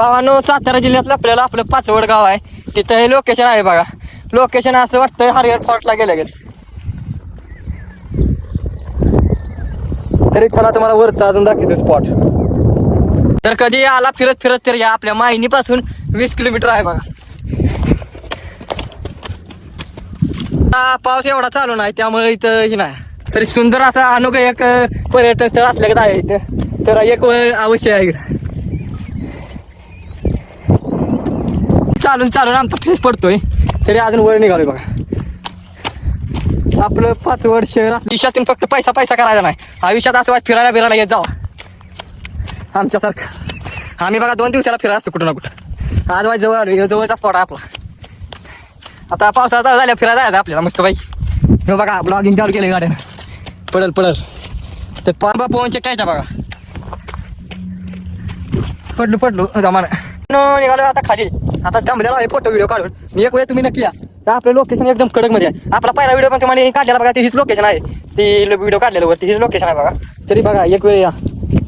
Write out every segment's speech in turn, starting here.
भावानो सातारा जिल्ह्यातलं आपल्याला आपलं पाचवड गाव आहे. तिथं हे लोकेशन आहे बघा. लोकेशन असं वाटतं हरिहर फॉर्टला गेलं गेलं. तरी चला तुम्हाला वरचा अजून दाखवतो स्पॉट तर कधी आला फिरत फिरत तर या आपल्या माहिनीपासून वीस किलोमीटर आहे बघा. पाऊस एवढा चालू नाही त्यामुळे इथं ही नाही. तरी सुंदर असं अनोखं एक पर्यटन स्थळ असल्याकडे आहे इथं. तर एक वेळ अवश्य आहे इकडं. चालून चालून आमचा फेस पडतोय. तरी अजून वर निघालोय बघा. आपलं पाचवड शहर आयुष्यातून फक्त पैसा पैसा करायचा नाही. आयुष्यात असं वाट फिरायला बिरायला येत जावा. आमच्यासारखं. आम्ही बघा दोन दिवसाला फिरायला असतो कुठं ना कुठं. आज वाईट जवळ आलो जवळचा स्पॉट आहे आपला. आता पावसाळा चालू झाल्या फिरायला जायचं आपल्याला मस्त बाई हो बघा ब्लॉगिंग चालू केलं गाड्या पडल पडल. तर पारबा पवनचे काय बघा. पडलो पडलो. जमाना निघालो आता खाली. आता जमलेला आहे फोटो व्हिडिओ काढून. मी एक वेळ तुम्ही नक्की या. तर आपलं लोकेशन एकदम कडकमध्ये आहे. आपला पहिला व्हिडिओ पण तुम्हाला काढलेला बघा ते हीच लोकेशन आहे. ती व्हिडिओ काढलेलं वरती हीच लोकेशन आहे बघा. तरी बघा एक वेळ या.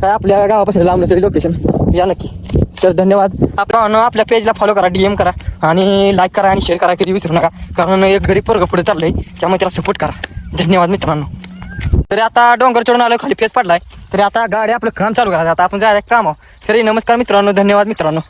काय आपल्या गावापासून लांब नसेल लोकेशन या नक्की. तर धन्यवाद. आपण आपल्या पेजला फॉलो करा डीएम करा. आणि लाईक करा आणि शेअर करा कधी विसरू नका. कारण एक गरीब पोरग पुढे चाललंय त्यामुळे त्याला सपोर्ट करा. धन्यवाद मित्रांनो. तरी आता डोंगर चढून आलो खाली फेस पडलाय. तरी आता गाडी आपलं काम चालू करा आता आपण जायला काम तरी नमस्कार मित्रांनो धन्यवाद मित्रांनो.